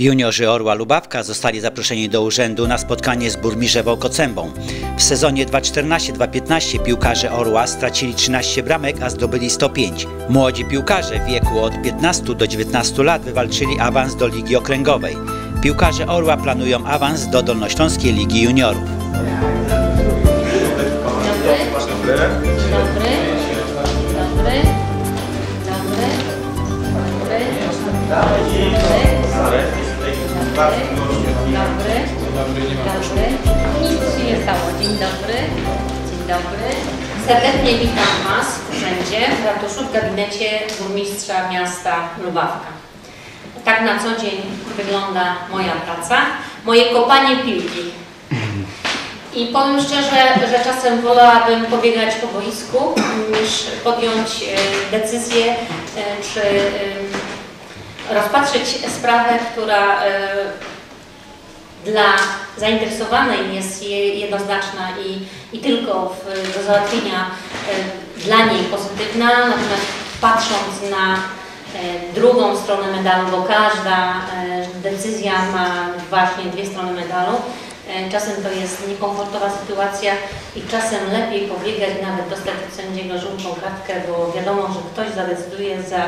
Juniorzy Orła Lubawka zostali zaproszeni do urzędu na spotkanie z burmistrzem Kocębą. W sezonie 2014-2015 piłkarze Orła stracili 13 bramek, a zdobyli 105. Młodzi piłkarze w wieku od 15 do 19 lat wywalczyli awans do Ligi Okręgowej. Piłkarze Orła planują awans do Dolnośląskiej Ligi Juniorów. Dobry. Dobry. Dobry. Dobry. Nic się nie stało. Dzień dobry. Dzień dobry. Serdecznie witam Was w urzędzie, w ratuszu, w gabinecie burmistrza miasta Lubawka. Tak na co dzień wygląda moja praca. Moje kopanie piłki. I powiem szczerze, że czasem wolałabym pobiegać po boisku, niż podjąć e, decyzję, e, czy rozpatrzeć sprawę, która e, dla zainteresowanej jest je- jednoznaczna i, i tylko w, do załatwienia e, dla niej pozytywna, natomiast patrząc na e, drugą stronę medalu, bo każda decyzja ma właśnie dwie strony medalu, czasem to jest niekomfortowa sytuacja i czasem lepiej pobiegać, nawet dostać od sędziego żółtą kartkę, bo wiadomo, że ktoś zadecyduje za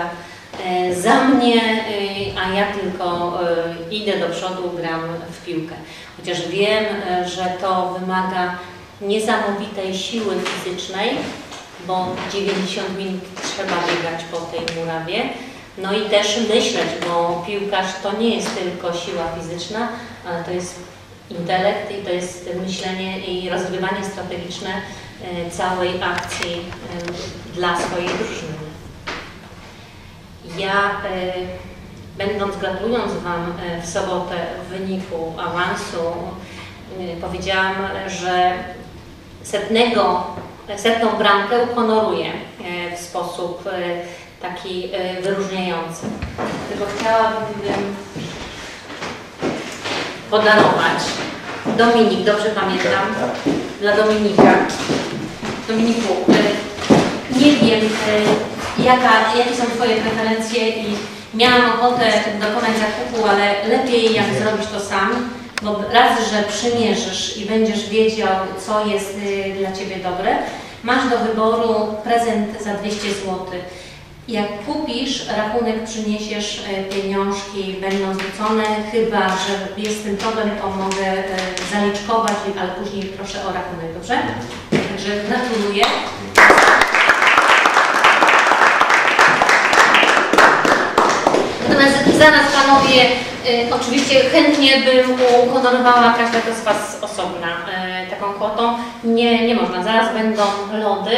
za mnie, e, a ja tylko e, idę do przodu, gram w piłkę. Chociaż wiem, e, że to wymaga niesamowitej siły fizycznej, bo 90 minut trzeba biegać po tej murawie. No i też myśleć, bo piłkarz to nie jest tylko siła fizyczna, ale to jest intelekt i to jest myślenie i rozgrywanie strategiczne e, całej akcji e, dla swojej drużyny. Ja, e, będąc gratulując Wam e, w sobotę wyniku awansu, e, powiedziałam, że setnego, setną bramkę uhonoruję w sposób taki wyróżniający. Tylko chciałabym podarować Dominik, dobrze pamiętam, dla Dominika. Dominiku, nie wiem, jaka, jakie są Twoje preferencje i miałam ochotę dokonać zakupu, ale lepiej jak zrobisz to sam, bo raz, że przymierzysz i będziesz wiedział, co jest y, dla Ciebie dobre, masz do wyboru prezent za 200 zł. Jak kupisz, rachunek przyniesiesz e, pieniążki, będą zwrócone, chyba że jest tym problem, to mogę e, zaliczkować, ale później proszę o rachunek, dobrze? Także gratuluję. Natomiast za nas panowie, y, oczywiście chętnie bym uhonorowała każdego z Was osobna y, taką kwotą. Nie, nie można, zaraz będą lody.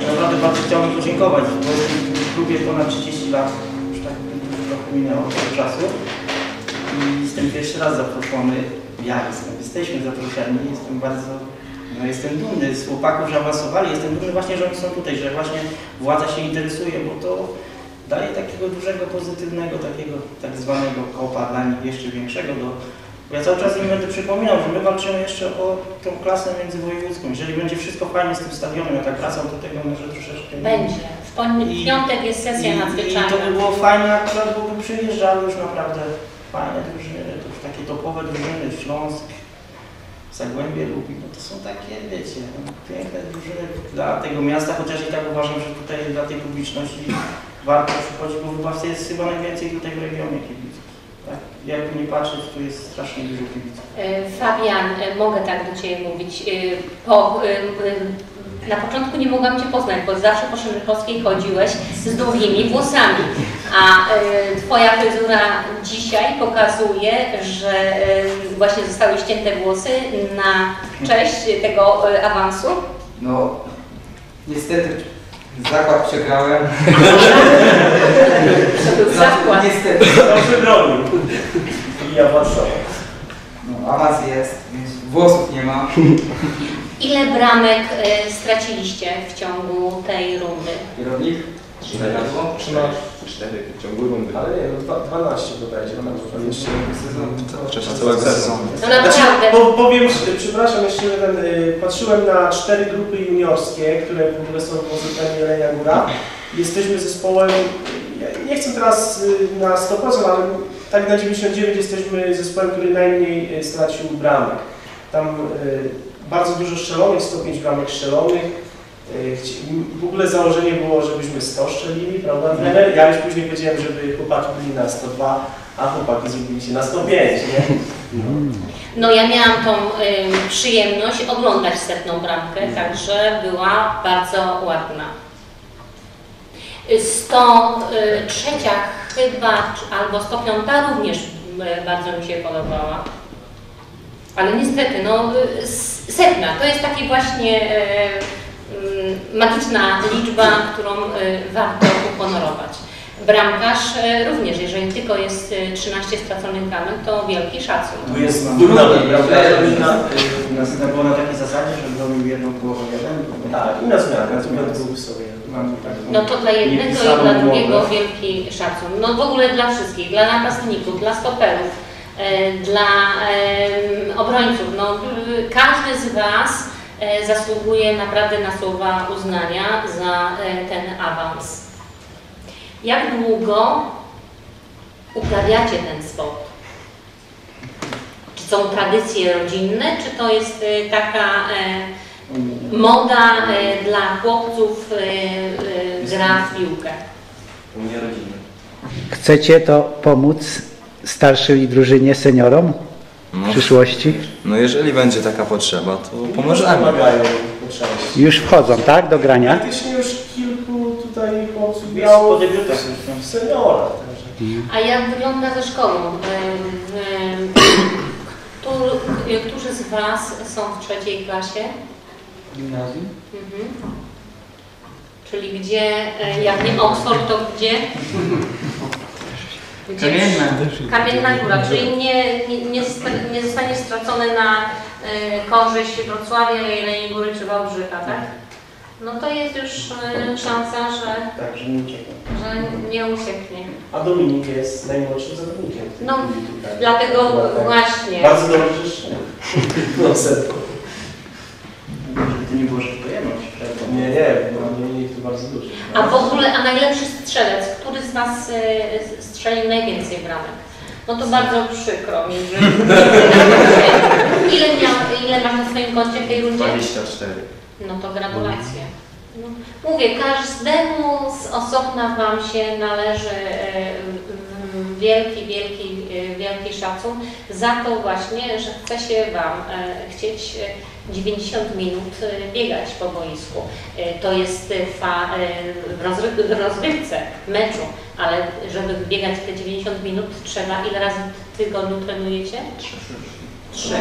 Naprawdę bardzo chciałbym podziękować, bo w klubie ponad 30 lat, już tak trochę minęło tego czasu. I jestem pierwszy raz zaproszony, ja jestem, jesteśmy zaproszeni, jestem bardzo, no jestem dumny z chłopaków, że awansowali, jestem dumny właśnie, że oni są tutaj, że właśnie władza się interesuje, bo to daje takiego dużego, pozytywnego, takiego tak zwanego kopa dla nich jeszcze większego do bo ja cały czas im będę przypominał, że my walczymy jeszcze o tą klasę międzywojewódzką. Jeżeli będzie wszystko fajnie z tym stadionem, ja tak wracam do tego może troszeczkę... Będzie. W piątek jest sesja I, I nadzwyczajna. to by było fajne akurat, bo by przyjeżdżały już naprawdę fajne drużyny, to już takie topowe drużyny, Śląsk, Zagłębie Lubi, no to są takie, wiecie, no, piękne drużyny dla tego miasta, chociaż i tak uważam, że tutaj dla tej publiczności warto przychodzić, bo w jest chyba najwięcej tutaj w regionie kibiców. Tak? Jakby nie patrzeć, tu jest strasznie dużo kibiców. Y, Fabian, y, mogę tak do Ciebie mówić. y, Po, na początku nie mogłam Cię poznać, bo zawsze po Szemrykowskiej chodziłeś z długimi włosami, a Twoja fryzura dzisiaj pokazuje, że właśnie zostały ścięte włosy na cześć tego awansu. No, niestety zakład przegrałem. Zakład. Niestety. Dobrze bronił. I ja Warszawa. No, awans jest, więc włosów nie ma. Ile bramek y, straciliście w ciągu tej rundy? Kierownik? Cztery. Było? Cztery w ciągu rundy. Ale nie, no dwa- 12 bodajże, no może jeszcze Sezon. W czasie całego sezonu. No Znaczy, naprawdę. po, powiem, że- przepraszam jeszcze jeden, y, patrzyłem na cztery grupy juniorskie, które w ogóle są w Ozypemie Jelenia Góra. Jesteśmy zespołem, ja nie chcę teraz y, na 100%, ale tak na 99 jesteśmy zespołem, który najmniej e, stracił bramek. Tam e, bardzo dużo strzelonych, 105 bramek strzelonych. E, W ogóle założenie było, żebyśmy 100 strzelili, prawda trener? Ja już później powiedziałem, żeby chłopaki byli na 102, a chłopaki zrobili się na 105, nie? No ja miałam tą ym, przyjemność oglądać setną bramkę, także była bardzo ładna. Y, 103 chyba, czy- albo 105 również y, bardzo mi się podobała. Ale niestety, no y, setna to jest taki właśnie y, y, magiczna liczba, którą y, warto uhonorować. Bramkarz y, również, jeżeli tylko jest y, 13 straconych bramek, to wielki szacun. Tu jest dumna źle. Domina, y, nas było na takiej zasadzie, że bronił jedną połowę jeden. Tak, i na zmianę, na zmianę. był sobie. Taką No to dla jednego i dla drugiego wielki szacun. No w ogóle dla wszystkich, dla napastników, dla stoperów, e, dla obrońców. No, y, każdy z Was e, zasługuje naprawdę na słowa uznania za e, ten awans. Jak długo uprawiacie ten sport? Czy są tradycje rodzinne, czy to jest e, taka e, moda e, dla chłopców e, e, gra w piłkę? U mnie rodziny. Chcecie to pomóc starszej drużynie seniorom w No, przyszłości? no jeżeli będzie taka potrzeba, to pomożemy. Pomagają. Już wchodzą, tak, do grania? Praktycznie już kilku tutaj chłopców grało no. w seniorach. Także. A jak wygląda ze szkołą? Którzy- Którzy z Was są w trzeciej klasie? Gimnazjum? Mhm. Czyli gdzie, e, jak nie Oxford, to gdzie? Kamienna. Kamienna Góra, czyli nie, nie, nie, sta- nie zostanie stracone na e, korzyść Wrocławia, Jeleniej Góry czy Wałbrzycha, tak? No to jest już e, szansa, że, Także nie uciekam. że nie ucieknie. A Dominik jest najmłodszym zawodnikiem. w tej No, chwili tutaj. Dlatego Chyba tak. właśnie. Bardzo dobrze, że. No setko. Żeby to nie było, że się przerwą. Nie, nie, no Dominik to bardzo duży. A w ogóle, a najlepszy strzelec, który z Was e, strzelił najwięcej bramek? No to bardzo przykro mi, że... ile, miał, ile masz na swoim koncie w tej rundzie? 24. No to gratulacje. No, mówię, każdemu z osobna Wam się należy e, wielki, wielki, e, wielki szacun za to właśnie, że chce się Wam e, chcieć 90 minut e, biegać po boisku. E, To jest e, fa, w rozry- w rozrywce meczu, ale żeby biegać te 90 minut trzeba, ile razy w tygodniu trenujecie? Trzy. Trzy.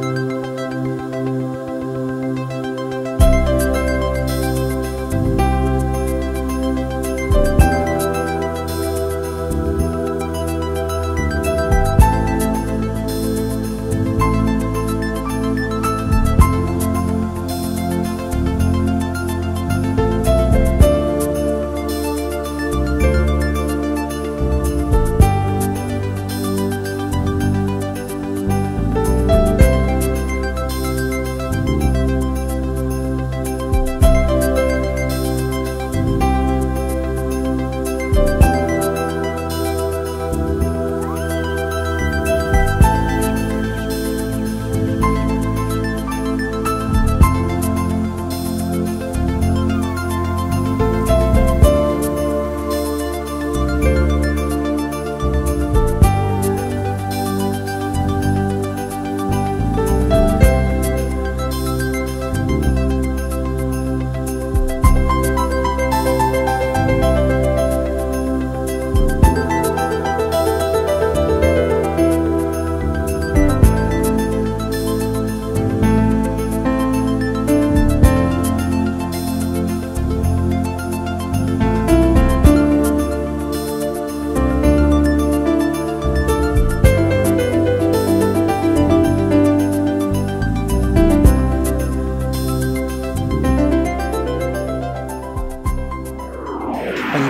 Bye.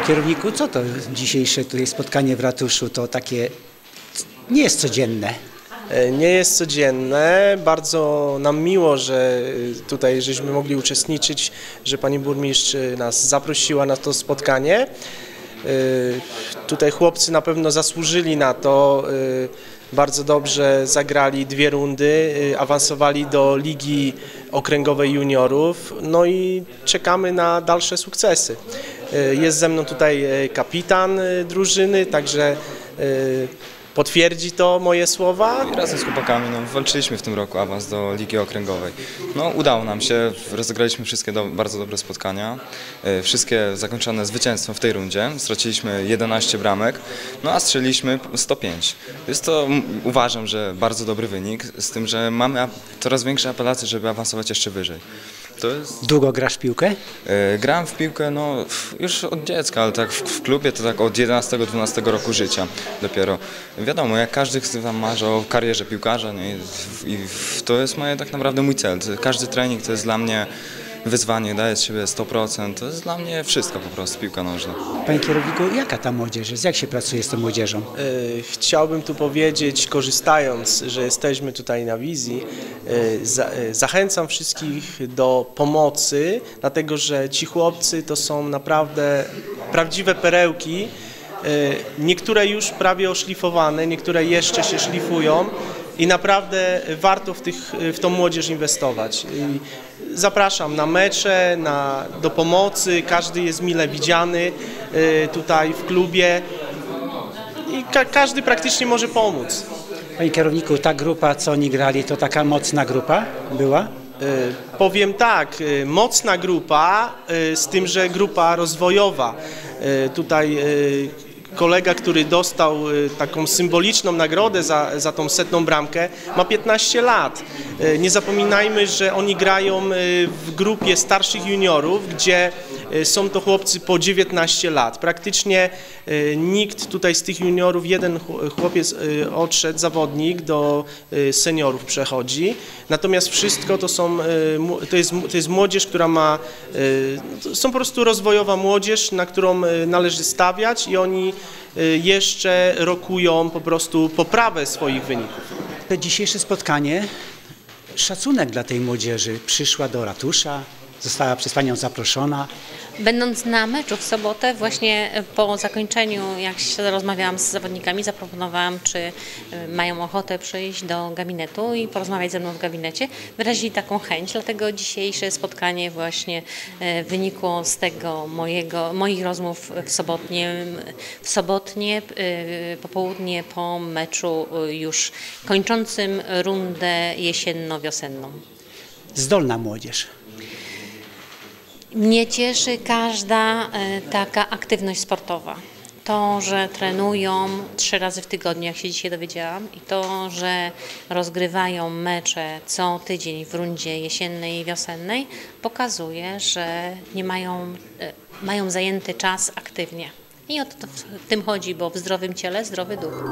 Kierowniku, co to dzisiejsze tutaj spotkanie w ratuszu? To takie nie jest codzienne. E, Nie jest codzienne. Bardzo nam miło, że e, tutaj żeśmy mogli uczestniczyć, że pani burmistrz e, nas zaprosiła na to spotkanie. Tutaj chłopcy na pewno zasłużyli na to. Bardzo dobrze zagrali dwie rundy, awansowali do Ligi Okręgowej Juniorów, no i czekamy na dalsze sukcesy. E, Jest ze mną tutaj e, kapitan e, drużyny, także potwierdzi to moje słowa. I razem z chłopakami no, walczyliśmy w tym roku awans do Ligi Okręgowej. No udało nam się, rozegraliśmy wszystkie do, bardzo dobre spotkania, wszystkie zakończone zwycięstwem w tej rundzie. Straciliśmy 11 bramek, no a strzeliliśmy 105. Jest to, uważam, że bardzo dobry wynik, z tym, że mamy coraz większe apelacje, żeby awansować jeszcze wyżej. To jest Długo grasz w piłkę? E, Grałem w piłkę no, już od dziecka, ale tak w, w klubie to tak od 11-12 roku życia dopiero. Wiadomo, jak każdy tam marzy o karierze piłkarza nie? I, i to jest moje tak naprawdę mój cel. Każdy trening to jest dla mnie wyzwanie, daję z siebie 100%, to jest dla mnie wszystko po prostu, piłka nożna. Panie kierowniku, jaka ta młodzież jest? Jak się pracuje z tą młodzieżą? E, Chciałbym tu powiedzieć, korzystając, że jesteśmy tutaj na wizji, e, za, e, zachęcam wszystkich do pomocy, dlatego że ci chłopcy to są naprawdę prawdziwe perełki. Niektóre już prawie oszlifowane, niektóre jeszcze się szlifują i naprawdę warto w, tych, w tą młodzież inwestować. I Zapraszam na mecze, na, do pomocy, każdy jest mile widziany e, tutaj w klubie i ka- każdy praktycznie może pomóc. Panie kierowniku, ta grupa, co oni grali, to taka mocna grupa była? E, Powiem tak, e, mocna grupa, z tym, że grupa rozwojowa. Tutaj kolega, który dostał e, taką symboliczną nagrodę za, za tą setną bramkę, ma 15 lat. E, Nie zapominajmy, że oni grają e, w grupie starszych juniorów, gdzie są to chłopcy po 19 lat. Praktycznie e, nikt tutaj z tych juniorów, jeden ch- chłopiec e, odszedł, zawodnik do e, seniorów przechodzi. Natomiast wszystko to są, e, to jest, to jest młodzież, która ma, e, są po prostu rozwojowa młodzież, na którą e, należy stawiać i oni e, jeszcze rokują po prostu poprawę swoich wyników. Dzisiejsze spotkanie, szacunek dla tej młodzieży. Przyszła do ratusza, została przez Panią zaproszona. Będąc na meczu w sobotę, właśnie po zakończeniu, jak się rozmawiałam z zawodnikami, zaproponowałam, czy y, mają ochotę przyjść do gabinetu i porozmawiać ze mną w gabinecie. Wyrazili taką chęć, dlatego dzisiejsze spotkanie właśnie y, wynikło z tego mojego, moich rozmów w sobotnie, w sobotnie popołudnie po meczu już kończącym rundę jesienno-wiosenną. Zdolna młodzież. Mnie cieszy każda e, taka aktywność sportowa. To, że trenują trzy razy w tygodniu, jak się dzisiaj dowiedziałam, i to, że rozgrywają mecze co tydzień w rundzie jesiennej i wiosennej, pokazuje, że nie mają, e, mają zajęty czas aktywnie. I o to w tym chodzi, bo w zdrowym ciele zdrowy duch.